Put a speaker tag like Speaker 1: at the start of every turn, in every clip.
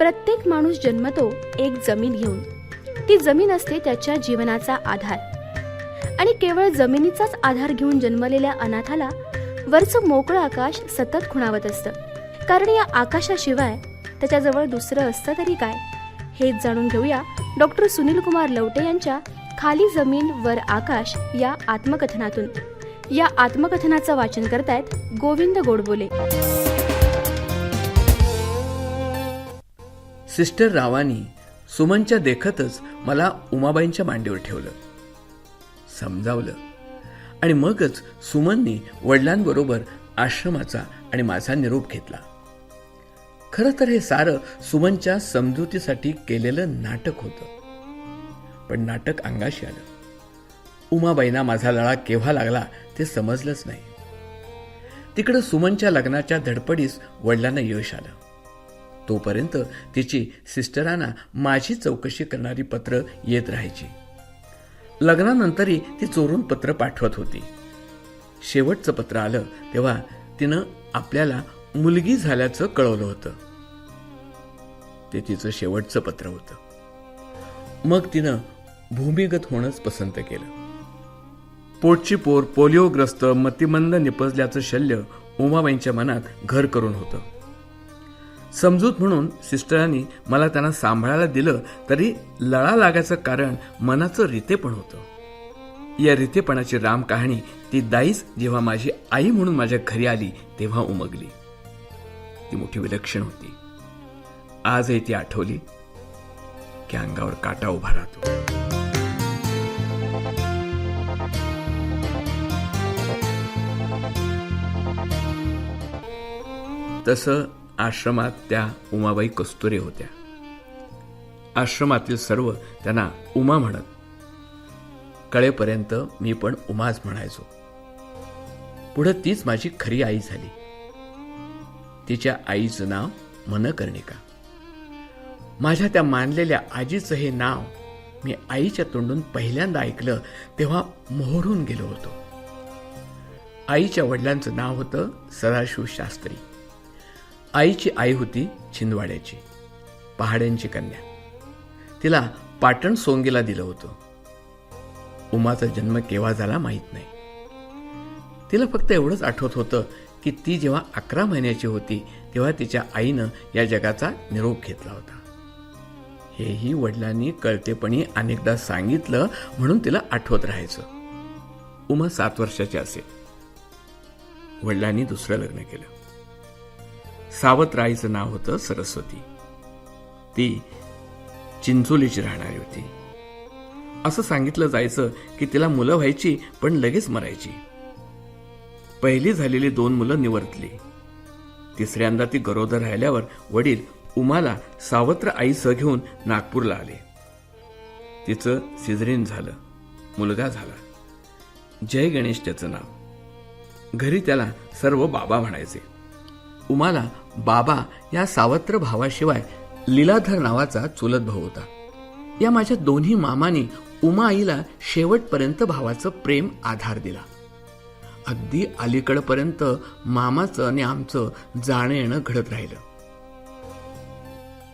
Speaker 1: प्रत्येक माणूस जन्मतो एक जमीन घेऊन. ती जमीन असते त्याच्या जीवनाचा आधार. आणि केवळ जमिनीचाच आधार घेऊन जन्मलेल्या अनाथाला वरचं मोकळं आकाश सतत खुणावत असतं. कारण या आकाशाशिवाय त्याच्याजवळ दुसरं असतं तरी काय? हेच जाणून घेऊया डॉक्टर सुनील कुमार लवटे यांच्या खाली जमीन वर आकाश या आत्मकथनातून. या आत्मकथनाचं वाचन करतायत गोविंद गोडबोले.
Speaker 2: सिस्टर रावानी सुमनच्या देखतच मला उमाबाईंच्या मांडीवर ठेवलं. समजावलं. आणि मगच सुमननी वडिलांबरोबर आश्रमाचा आणि माझा निरोप घेतला. खरं तर हे सारं सुमनच्या समजुतीसाठी केलेलं नाटक होतं. पण नाटक अंगाशी आलं. उमाबाईंना माझा लळा केव्हा लागला ते समजलंच नाही. तिकडं सुमनच्या लग्नाच्या धडपडीस वडिलांना यश आलं. तोपर्यंत तिची सिस्टरांना माझी चौकशी करणारी पत्र येत राहायची. लग्नानंतरही ती चोरून पत्र पाठवत होती. शेवटचं पत्र आलं तेव्हा तिनं आपल्याला मुलगी झाल्याचं कळवलं होतं. ते तिचं शेवटचं पत्र होतं. मग तिनं भूमिगत होणंच पसंत केलं. पोटची पोर पोलिओग्रस्त मतिमंद निपजल्याचं शल्य उमाबाईंच्या मनात घर करून होतं. समजूत म्हणून सिस्टरांनी मला त्यांना सांभाळायला दिलं तरी लळा लागायचं कारण मनाचं रितेपण होतं. या रितेपणाची राम कहाणी ती दाईच जेव्हा माझी आई म्हणून माझ्या घरी आली तेव्हा उमगली. ती मोठी विलक्षण होती. आजही ती आठवली की अंगावर काटा उभा राहतो. तसं आश्रमात त्या उमाबाई कस्तुरे होत्या. आश्रमातील सर्व त्यांना उमा म्हणत. कळेपर्यंत मी पण उमाच म्हणायचो. पुढं तीच माझी खरी आई झाली. तिच्या आईचं नाव मनकर्णिका. माझ्या त्या मानलेल्या आजीचं हे नाव मी आईच्या तोंडून पहिल्यांदा ऐकलं तेव्हा मोहरून गेलो होतो. आईच्या वडिलांचं नाव होतं सदाशिव शास्त्री. आईची आई होती छिंदवाड्याची पहाड्यांची कन्या. तिला पाटण सोंगीला दिलं होतं. उमाचा जन्म केव्हा झाला माहीत नाही. तिला फक्त एवढंच आठवत होतं की ती जेव्हा अकरा महिन्याची होती तेव्हा तिच्या आईनं या जगाचा निरोप घेतला होता. हेही वडिलांनी कळतेपणी अनेकदा सांगितलं म्हणून तिला आठवत राहायचं. उमा सात वर्षाची असेल. वडिलांनी दुसरं लग्न केलं. सावतराईचं नाव होतं सरस्वती. ती चिंचोलीची राहणारी होती. असं सांगितलं जायचं की तिला मुलं व्हायची पण लगेच मरायची. पहिली झालेली दोन मुलं निवर्तली. तिसऱ्यांदा ती गरोदर राहिल्यावर वडील उमाला सावत्र आईसह घेऊन नागपूरला आले. तिचं सिझरीन झालं. मुलगा झाला. जय गणेश त्याचं नाव. घरी त्याला सर्व बाबा म्हणायचे. उमाला बाबा या सावत्र भावाशिवाय लीलाधर नावाचा चुलत भाऊ होता. या माझ्या दोन्ही मामाने उमा आईला शेवटपर्यंत भावाचं प्रेम आधार दिला. अगदी अलीकडपर्यंत मामाचं आणि आमचं जाणं येणं घडत राहिलं.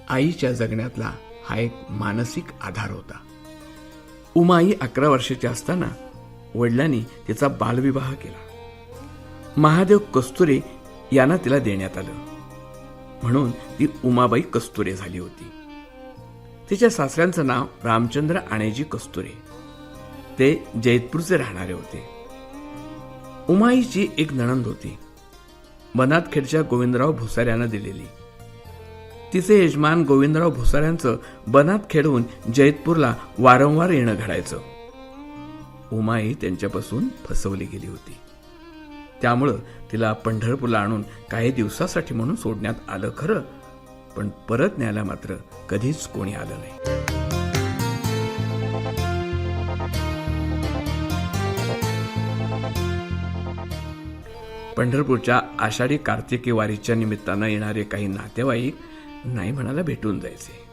Speaker 2: आईच्या जगण्यातला हा एक मानसिक आधार होता. उमाई अकरा वर्षाची असताना वडिलांनी तिचा बालविवाह केला. महादेव कस्तुरे यांना तिला देण्यात आलं. म्हणून ती उमाबाई कस्तुरे झाली होती. तिच्या सासऱ्यांचं नाव रामचंद्र आणेजी कस्तुरे. ते जैतपूरचे राहणारे होते. उमाईची एक नणंद होती. बनातखेडच्या गोविंदराव भुसाऱ्यांना दिलेली. तिचे यजमान गोविंदराव भुसाऱ्यांचं बनात खेळून जैतपूरला वारंवार येणं घडायचं. उमाई त्यांच्यापासून फसवली गेली होती. त्यामुळं तिला पंढरपूरला आणून काही दिवसासाठी म्हणून सोडण्यात आलं खरं पण परत न्यायला मात्र कधीच कोणी आलं नाही. पंढरपूरच्या आषाढी कार्तिकी वारीच्या निमित्तानं येणारे काही नातेवाईक नाही म्हणाला भेटून जायचे.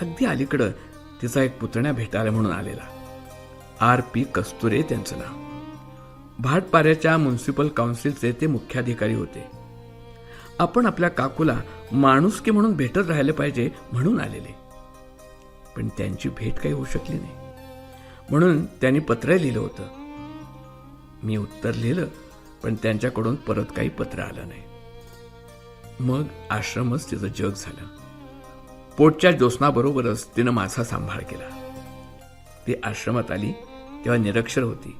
Speaker 2: अगदी अलीकडं तिचा एक पुतण्या भेटायला म्हणून आलेला. आर पी कस्तुरे त्यांचं नाव. भाटपाऱ्याच्या म्युन्सिपल काउन्सिलचे ते मुख्याधिकारी होते. आपण आपल्या काकूला माणुसकी म्हणून भेटत राहिले पाहिजे म्हणून आलेले. पण त्यांची भेट काही होऊ शकली नाही. म्हणून त्यांनी पत्र लिहिलं होतं. मी उत्तर लिहिलं पण त्यांच्याकडून परत काही पत्र आलं नाही. मग आश्रमच तिचं जग झालं. पोटच्या ज्योत्नाबरोबरच तिनं माझा सांभाळ केला. ती आश्रमात आली तेव्हा निरक्षर होती.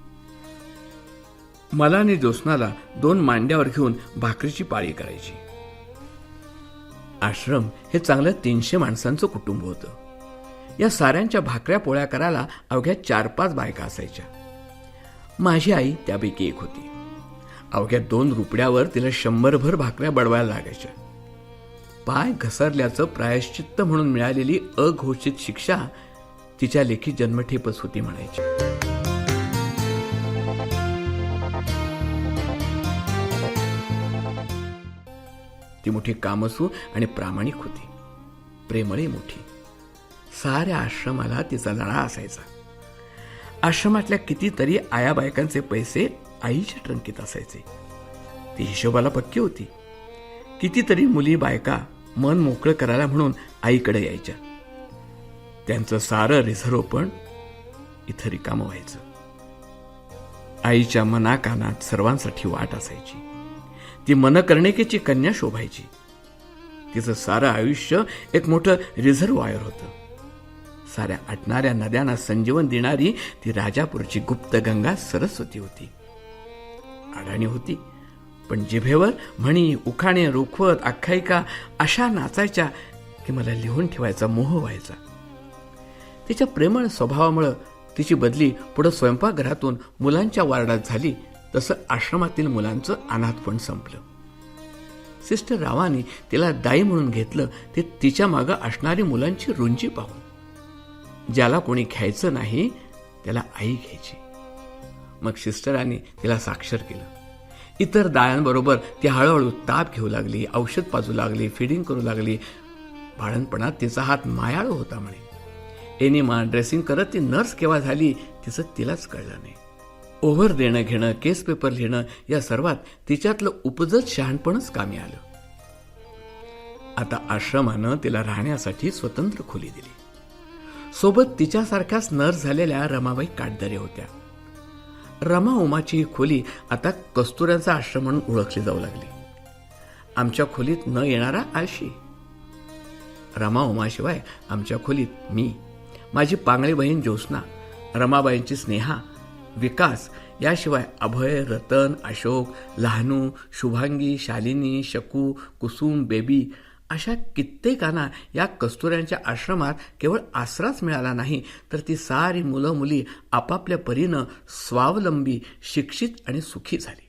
Speaker 2: मला आणि ज्योत्स्नाला दोन मांड्यावर घेऊन भाकरीची पाळी करायची. आश्रम हे चांगलं तीनशे माणसांचं कुटुंब होतं. या साऱ्यांच्या भाकऱ्या पोळ्या करायला अवघ्या चार पाच बायका असायच्या. माझी आई त्यापैकी एक होती. अवघ्या दोन रुपड्यावर तिला शंभरभर भाकऱ्या बडवायला लागायच्या. पाय घसरल्याचं प्रायश्चित्त म्हणून मिळालेली अघोषित शिक्षा तिच्या लेखी जन्मठेपच होती म्हणायची. ती मोठी कामसू आणि प्रामाणिक होती. प्रेमळी मोठी. साऱ्या आश्रमाला तिचा लळा असायचा. आश्रमातल्या कितीतरी आया बायकांचे पैसे आईच्या ट्रंकीत असायचे. ती हिशोबाला पक्की होती. कितीतरी मुली बायका मन मोकळं करायला म्हणून आईकडे यायच्या. त्यांचं सारं रिझर्व पण इथं रिकामं व्हायचं. आईच्या मनाकानात सर्वांसाठी वाट असायची. ती मनकर्णिकेची कन्या शोभायची. तिचं सारं आयुष्य एक मोठं रिझर्वायर होतं. साऱ्या आटणाऱ्या नद्यांना संजीवन देणारी ती राजापूरची गुप्त गंगा सरस्वती होती. अडाणी होती. पण जिभेवर म्हणी उखाणे रोखवत आख्यायिका अशा नाचायच्या की मला लिहून ठेवायचा मोह व्हायचा. तिच्या प्रेमळ स्वभावामुळं तिची बदली पुढं स्वयंपाकघरातून मुलांच्या वार्डात झाली तसं आश्रमातील मुलांचं अनाथपण संपलं. सिस्टर रावानी तिला दाई म्हणून घेतलं ते तिच्या मागं असणारी मुलांची रुंजी पाहून. ज्याला कोणी घ्यायचं नाही त्याला आई घ्यायची. मग सिस्टरांनी तिला साक्षर केलं. इतर दायांबरोबर ती हळूहळू ताप घेऊ लागली औषध पाजू लागली फिडिंग करू लागली. बाळणपणात तिचा हात मायाळू होता म्हणे. एनिमा ड्रेसिंग करत ती नर्स केव्हा झाली तिचं तिलाच कळलं नाही. ओव्हर देणं घेणं केस पेपर लिहिणं या सर्वात तिच्यातलं उपजत शहाणपणच कामी आलं. आता आश्रमानं तिला राहण्यासाठी स्वतंत्र खोली दिली. सोबत तिच्यासारख्याच नर झालेल्या रमाबाई काटदरे होत्या. रमा उमाची ही खोली आता कस्तुऱ्यांचा आश्रम म्हणून ओळखली जाऊ लागली. आमच्या खोलीत न येणारा आळशी. रमा उमाशिवाय आमच्या खोलीत मी माझी पांगळी बहीण ज्योत्स्ना रमाबाईंची स्नेहा विकास. याशिवाय अभय रतन अशोक लहानू शुभांगी शालिनी शकू कुसुम बेबी अशा कित्येकांना या कस्तुऱ्यांच्या आश्रमात केवळ आसराच मिळाला नाही तर ती सारी मुलं मुली आपापल्या परीनं स्वावलंबी शिक्षित आणि सुखी झाली.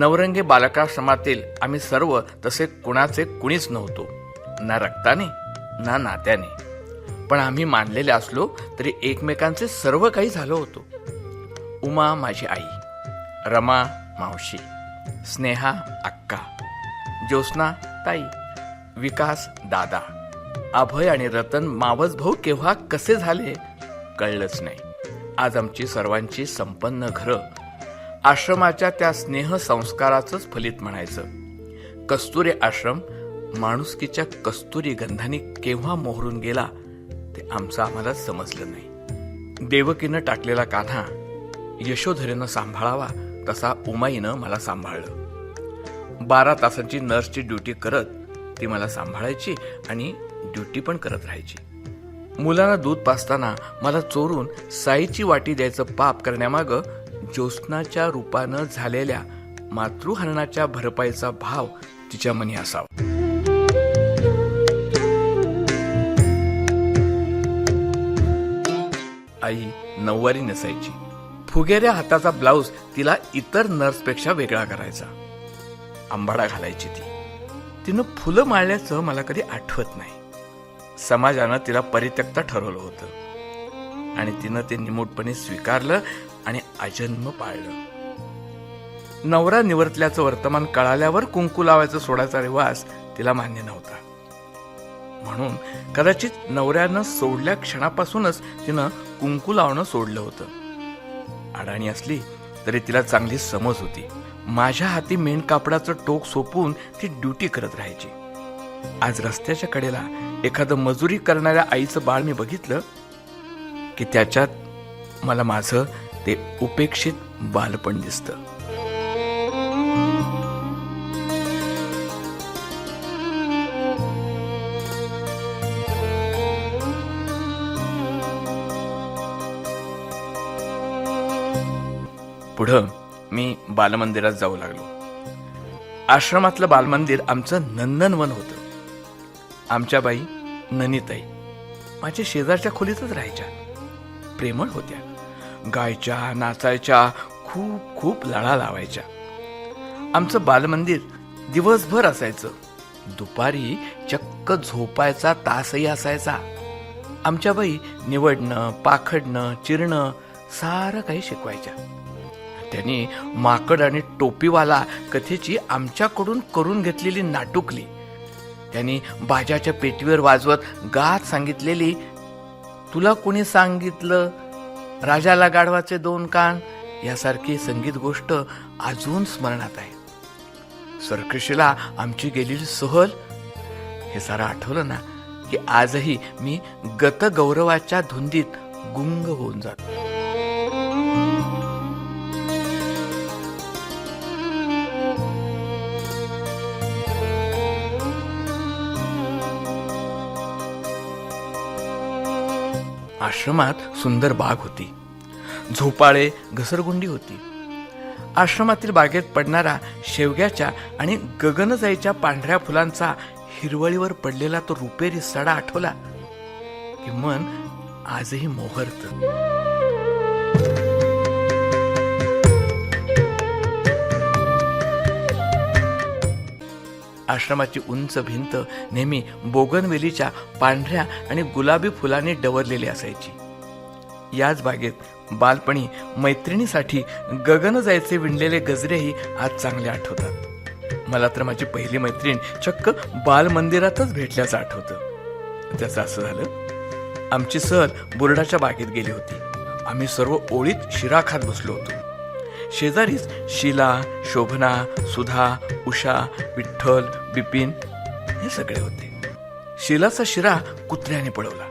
Speaker 2: नवरंगी बालकाश्रमातील आम्ही सर्व तसे कुणाचे कुणीच नव्हतो. ना रक्ताने ना नात्याने. पण आम्ही मानलेले असलो तरी एकमेकांचे सर्व काही झालो होतो. उमा माझी आई. रमा मावशी. स्नेहा अक्का. ज्योत्स्ना ताई. विकास दादा. अभय आणि रतन मावस भाऊ केव्हा कसे झाले कळलंच नाही. आज आमची सर्वांची संपन्न घरं आश्रमाच्या त्या स्नेह संस्काराचंच फलित म्हणायचं. कस्तुरी आश्रम माणुसकीच्या कस्तुरी गंधाने केव्हा मोहरून गेला ते आमचं आम्हाला समजलं नाही. देवकीनं टाकलेला कान्हा यशोधरेनं सांभाळावा तसा उमाईनं मला सांभाळलं. बारा तासांची नर्सची ड्युटी करत ती मला सांभाळायची आणि ड्युटी पण करत राहायची. मुलांना दूध पाजताना मला चोरून साईची वाटी द्यायचं पाप करण्यामागं ज्योत्स्नाच्या रूपानं झालेल्या मातृहरणाच्या भरपाईचा भाव तिच्या मनी असावा. आई नऊवारी नसायची. फुगेऱ्या हाताचा ब्लाऊज तिला इतर नर्सपेक्षा वेगळा करायचा. आंबाडा घालायची ती. तिनं फुलं माळल्याचं मला कधी आठवत नाही. समाजानं तिला परित्यक्ता ठरवलं होतं. आणि तिनं ते निमूटपणे स्वीकारलं आणि अजन्म पाळलं. नवरा निवर्तल्याचं वर्तमान कळाल्यावर कुंकू लावायचं सोडायचा रिवाज तिला मान्य नव्हता. म्हणून कदाचित नवऱ्यानं सोडल्या क्षणापासूनच तिनं कुंकू लावणं सोडलं होतं. अडाणी असली तरी तिला चांगली समज होती. माझ्या हाती मेण कापडाचं टोक सोपून ती ड्युटी करत राहायची. आज रस्त्याच्या कडेला एखादं मजुरी करणाऱ्या आईचं बाळ मी बघितलं की त्याच्यात मला माझं ते उपेक्षित बालपण दिसतं. पुढं मी बालमंदिरात जाऊ लागलो. आश्रमातलं बालमंदिर आमचं नंदनवन होतं. आमच्या बाई ननीताई माझ्या शेजारच्या खोलीतच राहायच्या. प्रेमळ होत्या. गायच्या नाचायच्या खूप खूप लळा लावायच्या. आमचं बालमंदिर दिवसभर असायचं. दुपारी चक्क झोपायचा तासही असायचा. आमच्या बाई निवडणं पाखडणं चिरणं सारं काही शिकवायच्या. त्यांनी माकड आणि टोपीवाला कथेची आमच्याकडून करून घेतलेली नाटुकली. त्यांनी बाजाच्या पेटीवर वाजवत गात सांगितलेली तुला कोणी सांगितलं राजाला गाढवाचे दोन कान यासारखी संगीत गोष्ट अजून स्मरणात आहे. सर्कशीला आमची गेलेली सहल हे सारं आठवलं ना की आजही मी गतगौरवाच्या धुंदीत गुंग होऊन जातो. आश्रमात सुंदर बाग होती. झोपाळे घसरगुंडी होती. आश्रमातील बागेत पडणारा शेवग्याच्या आणि गगनजाईच्या पांढऱ्या फुलांचा हिरवळीवर पडलेला तो रुपेरी सडा आठवला की मन आजही मोहरतं. आश्रमाची उंच भिंत नेहमी बोगनवेलीच्या पांढऱ्या आणि गुलाबी फुलांनी डवरलेली असायची. याच बागेत बालपणी मैत्रिणीसाठी गगन जायचे विणलेले गजरेही आज चांगले आठवतात. मला तर माझी पहिली मैत्रीण चक्क बालमंदिरातच भेटल्याचं आठवतं. त्याचं असं झालं आमची सहल बुरडाच्या बागेत गेली होती. आम्ही सर्व ओळीत शिरा खात बसलो होतो. शेजारीच शिला शोभना सुधा उषा विठ्ठल बिपिन हे सगळे होते. शिलाचा शिरा कुत्र्याने पळवला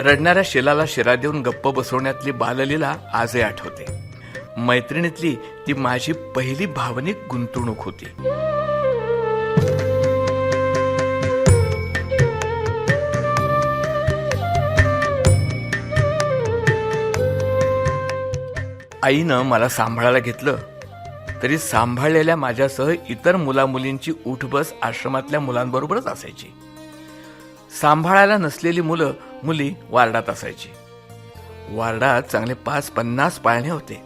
Speaker 2: रडणाऱ्या शिलाला शिरा देऊन गप्प बसवण्यातली बाललीला आजही आठवते. मैत्रिणीतली ती माझी पहिली भावनिक गुंतवणूक होती. आईनं मला सांभाळायला घेतलं तरी सांभाळलेल्या माझ्यासह इतर मुलामुलींची उठबस आश्रमातल्या मुलांबरोबरच असायची. सांभाळायला नसलेली मुलं मुली वार्डात असायची. वार्डात चांगले पाच पन्नास पाळणे होते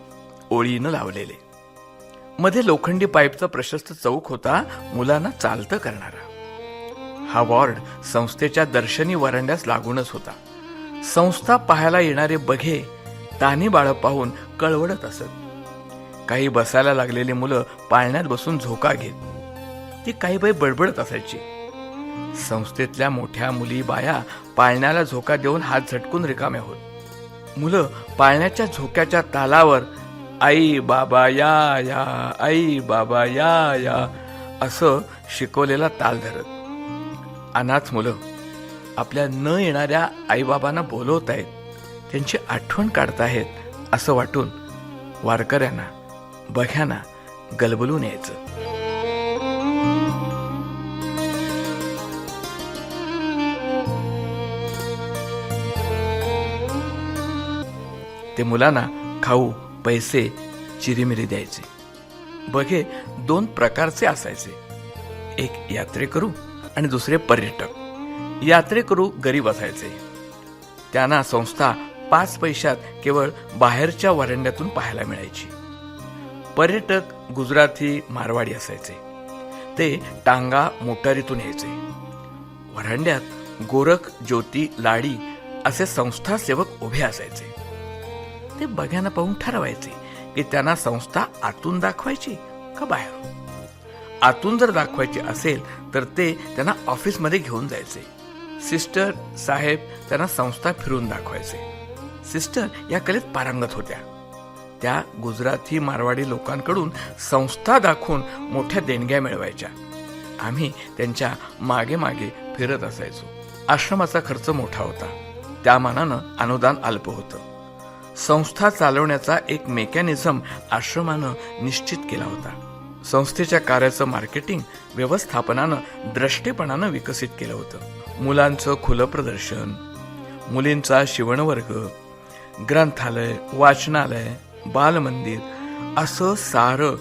Speaker 2: ओळीनं लावलेले. मध्ये लोखंडी पाईपचा प्रशस्त चौक होता मुलांना चालतं करणारा. हा वॉर्ड संस्थेच्या दर्शनी वरांड्यास लागूनच होता. संस्था पाहायला येणारे बघे तानी बाळ पाहून कळवडत असत. काही बसायला लागलेली मुलं पाळण्यात बसून झोका घेत. ती काही बाई बडबडत असायची. संस्थेतल्या मोठ्या मुली बाया पाळण्याला झोका देऊन हात झटकून रिकाम्या होत. मुलं पाळण्याच्या झोक्याच्या तालावर आई बाबा या या आई बाबा या या असं शिकवलेला ताल धरत. अनाथ मुलं आपल्या न येणाऱ्या आईबाबांना बोलवत आहेत त्यांची आठवण काढताहेत असं वाटून वारकऱ्यांना बघ्यांना गलबलून यायचं. ते मुलांना खाऊ पैसे चिरीमिरी द्यायचे. बघे दोन प्रकारचे असायचे. एक यात्रेकरू आणि दुसरे पर्यटक. यात्रेकरू गरीब असायचे. त्यांना संस्था पाच पैशात केवळ बाहेरच्या वरांड्यातून पाहायला मिळायची. पर्यटक गुजराती मारवाडी असायचे. ते टांगा मोटारीतून यायचे. वरांड्यात गोरख ज्योती लाडी असे संस्था सेवक उभे असायचे. ते बघ्यानं पाहून ठरवायचे की त्यांना संस्था आतून दाखवायची का बाहेर? आतून जर दाखवायची असेल तर ते त्यांना ऑफिसमध्ये घेऊन जायचे. सिस्टर साहेब त्यांना संस्था फिरून दाखवायचे. सिस्टर या कलेत पारंगत होत्या. त्या गुजराती मारवाडी लोकांकडून संस्था दाखवून मोठ्या देणग्या मिळवायच्या. आम्ही त्यांच्या मागे मागे फिरत असायचो. आश्रमाचा खर्च मोठा होता. त्या मानानं अनुदान अल्प होतं. संस्था चालवण्याचा एक मेकॅनिझम आश्रमानं निश्चित केला होता. संस्थेच्या कार्याचं मार्केटिंग व्यवस्थापनानं द्रष्टेपणानं विकसित केलं होतं. मुलांचं खुलं प्रदर्शन मुलींचा शिवणवर्ग ग्रंथालय वाचनालय बालमंदिर असं सारं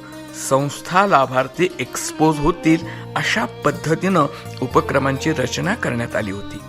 Speaker 2: संस्था लाभार्थी एक्सपोज होतील अशा पद्धतीनं उपक्रमांची रचना करण्यात आली होती.